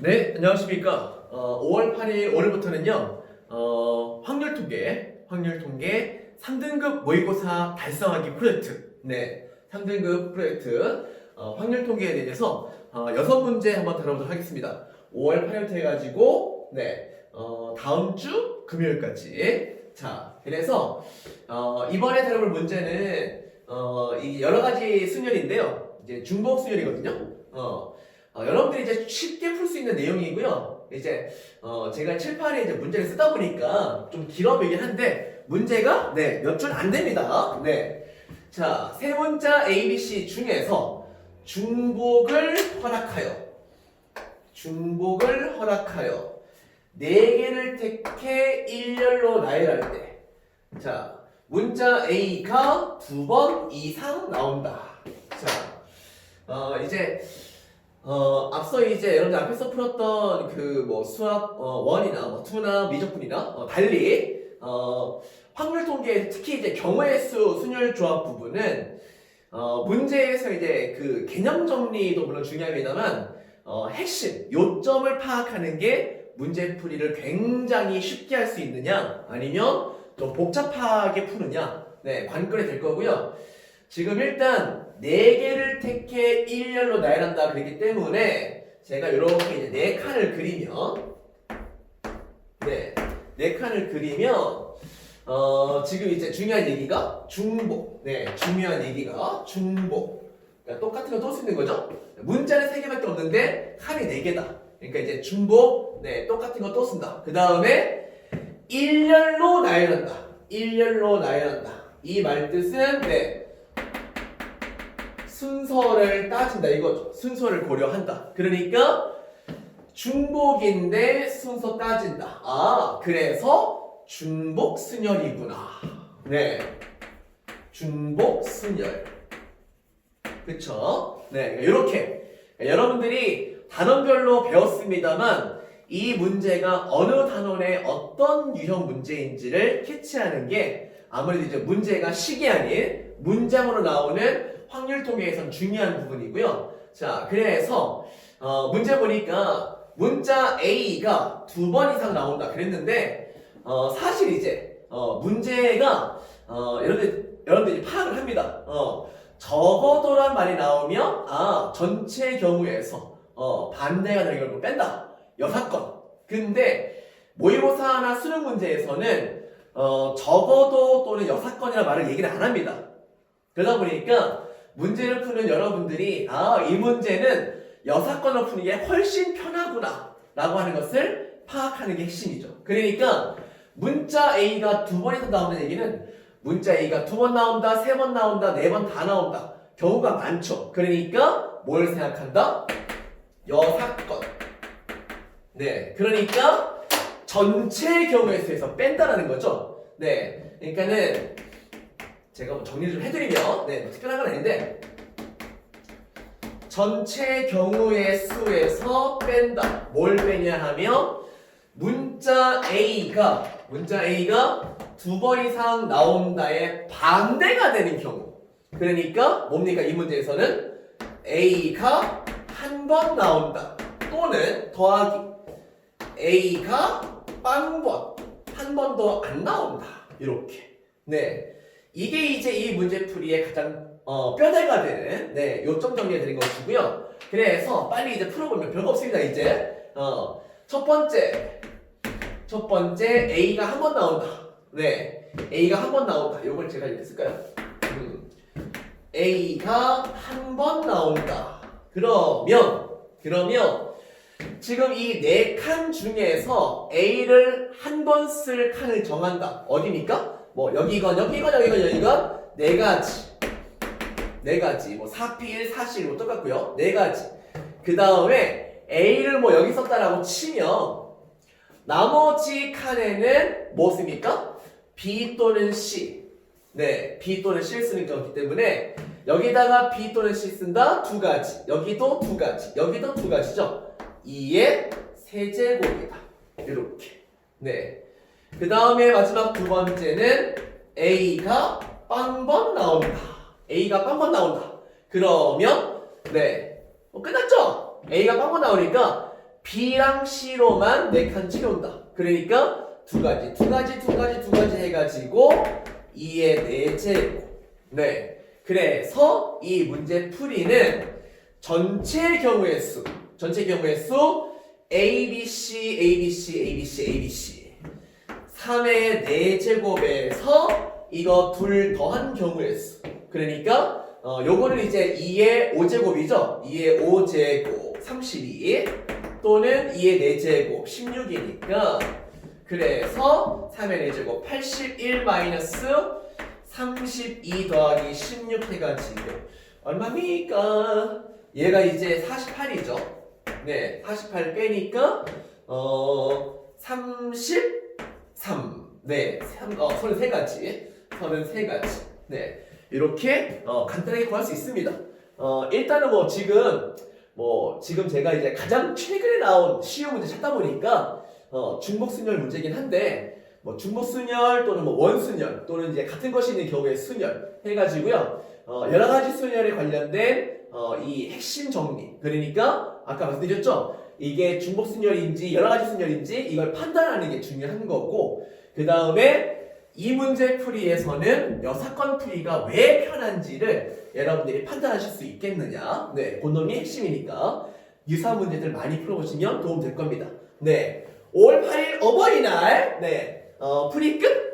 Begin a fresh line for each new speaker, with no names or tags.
네, 안녕하십니까. 어, 5월 8일 오늘부터는요, 어, 확률 통계, 확률 통계 3등급 모의고사 달성하기 프로젝트. 네, 3등급 프로젝트, 어, 확률 통계에 대해서 어, 6문제 한번 다뤄보도록 하겠습니다. 5월 8일부터 해가지고, 네, 어, 다음 주 금요일까지. 자, 그래서, 어, 이번에 다뤄볼 문제는, 어, 이 여러 가지 수열인데요. 이제 중복 수열이거든요. 어, 어, 여러분들이 이제 쉽게 풀 수 있는 내용이고요. 이제 어, 제가 7, 8에 이제 문제를 쓰다 보니까 좀 길어 보이긴 한데 문제가 네, 몇 줄 안 됩니다. 네. 자, 세 문자 A, B, C 중에서 중복을 허락하여 중복을 허락하여 네 개를 택해 일렬로 나열할 때 자, 문자 A가 두 번 이상 나온다. 자, 어, 이제 어, 앞서 이제 여러분들 앞에서 풀었던 그 뭐 수학 어, 원이나 뭐 투나 미적분이나 어, 달리 어, 확률 통계 특히 이제 경우의 수 순열 조합 부분은 어, 문제에서 이제 그 개념 정리도 물론 중요합니다만 어, 핵심 요점을 파악하는 게 문제 풀이를 굉장히 쉽게 할 수 있느냐 아니면 좀 복잡하게 푸느냐 네 관건이 될 거고요. 지금 일단 네 개를 택해 일렬로 나열한다 그랬기 때문에 제가 이렇게 이제 네 칸을 그리면 네, 네 칸을 그리면 어, 지금 이제 중요한 얘기가 중복. 네, 중요한 얘기가 중복. 그러니까 똑같은 거또 쓰는 거죠. 문자는 세 개밖에 없는데 칸이 네 개다. 그러니까 이제 중복. 네, 똑같은 거 또 쓴다. 그 다음에 일렬로 나열한다. 일렬로 나열한다. 이 말 뜻은 네. 순서를 따진다 이거죠. 순서를 고려한다. 그러니까 중복인데 순서 따진다. 아, 그래서 중복 순열이구나. 네. 중복 순열. 그쵸? 네. 이렇게. 여러분들이 단원별로 배웠습니다만 이 문제가 어느 단원의 어떤 유형 문제인지를 캐치하는 게 아무래도 이제 문제가 식이 아닌 문장으로 나오는 확률 통계에선 중요한 부분이고요. 자, 그래서 어, 문제 보니까 문자 A가 두 번 이상 나온다 그랬는데 어, 사실 이제 어, 문제가 어, 여러분들 여러분들이 파악을 합니다. 어, 적어도란 말이 나오면 아 전체 경우에서 어, 반대가 되는 걸 뺀다. 여섯 건. 근데 모의고사나 수능 문제에서는 어, 적어도 또는 여섯 건이라는 말을 얘기를 안 합니다. 그러다 보니까 문제를 푸는 여러분들이 아, 이 문제는 여섯 건을 푸는 게 훨씬 편하구나 라고 하는 것을 파악하는 게 핵심이죠. 그러니까 문자 A가 두 번 이상 나오는 얘기는 문자 A가 두 번 나온다, 세 번 나온다, 네 번 다 나온다. 경우가 많죠. 그러니까 뭘 생각한다? 여섯 건. 네, 그러니까 전체 경우의 수에서 뺀다라는 거죠. 네, 그러니까는 제가 뭐 정리를 좀 해드리면 네, 뭐 특별한 건 아닌데 전체 경우의 수에서 뺀다. 뭘 빼냐 하면 문자 A가 문자 A가 두 번 이상 나온다의 반대가 되는 경우. 그러니까 뭡니까 이 문제에서는 A가 한 번 나온다. 또는 더하기 A가 빵번 한 번도 안 나온다. 이렇게. 네. 이게 이제 이 문제 풀이의 가장 어, 뼈대가 되는 네, 요점 정리해 드린 것이고요. 그래서 빨리 이제 풀어보면 별거 없습니다. 이제 어, 첫 번째 첫 번째 A가 한 번 나온다. 네, A가 한 번 나온다. 요걸 제가 이렇게 쓸까요? 음, A가 한 번 나온다. 그러면 그러면 지금 이 네 칸 중에서 A를 한 번 쓸 칸을 정한다. 어디입니까? 뭐 여기건 여기건 여기건 여기건 네 가지. 네 가지. 뭐 4필 4실 뭐 똑같고요. 네 가지. 그 다음에 A를 뭐 여기 썼다라고 치면 나머지 칸에는 뭐 씁니까? B 또는 C. 네 B 또는 C를 쓰는 거기 때문에 여기다가 B 또는 C 쓴다. 두 가지. 여기도 두 가지. 여기도 두 가지죠? 2의 세제곱이다. 이렇게. 네 그 다음에 마지막 두 번째는 A가 빵번 나온다. A가 빵번 나온다. 그러면 네 어, 끝났죠? A가 빵번 나오니까 B랑 C로만 네칸 채운다. 그러니까 두 가지, 두 가지, 두 가지, 두 가지 해가지고 2의 4제곱. 네. 그래서 이 문제 풀이는 전체 경우의 수, 전체 경우의 수 A, B, C, A, B, C, A, B, C, A, B, C. 3의 4제곱에서 이거 둘 더한 경우의 수. 그러니까 어, 요거는 이제 2의 5제곱이죠. 2의 5제곱 32 또는 2의 4제곱 16이니까 그래서 3의 4제곱 81 마이너스 32 더하기 16 해가지고 얼마입니까? 얘가 이제 48이죠. 네, 48 빼니까 어 33. 네, 3, 어 33가지. 33가지. 네. 이렇게 어, 간단하게 구할 수 있습니다. 어, 일단은 뭐 지금 뭐 지금 제가 이제 가장 최근에 나온 시험 문제 찾다 보니까 어, 중복순열 문제긴 한데 뭐 중복순열 또는 뭐 원순열 또는 이제 같은 것이 있는 경우에 순열 해가지고요 어, 여러 가지 순열에 관련된 어, 이 핵심 정리 그러니까 아까 말씀드렸죠 이게 중복 순열인지 여러 가지 순열인지 이걸 판단하는 게 중요한 거고 그 다음에 이 문제 풀이에서는 여 사건 풀이가 왜 편한지를 여러분들이 판단하실 수 있겠느냐. 네, 본nom이 핵심이니까 유사 문제들 많이 풀어보시면 도움 될 겁니다. 네, 5월 8일 어버이날, 네, 어, 풀이 끝.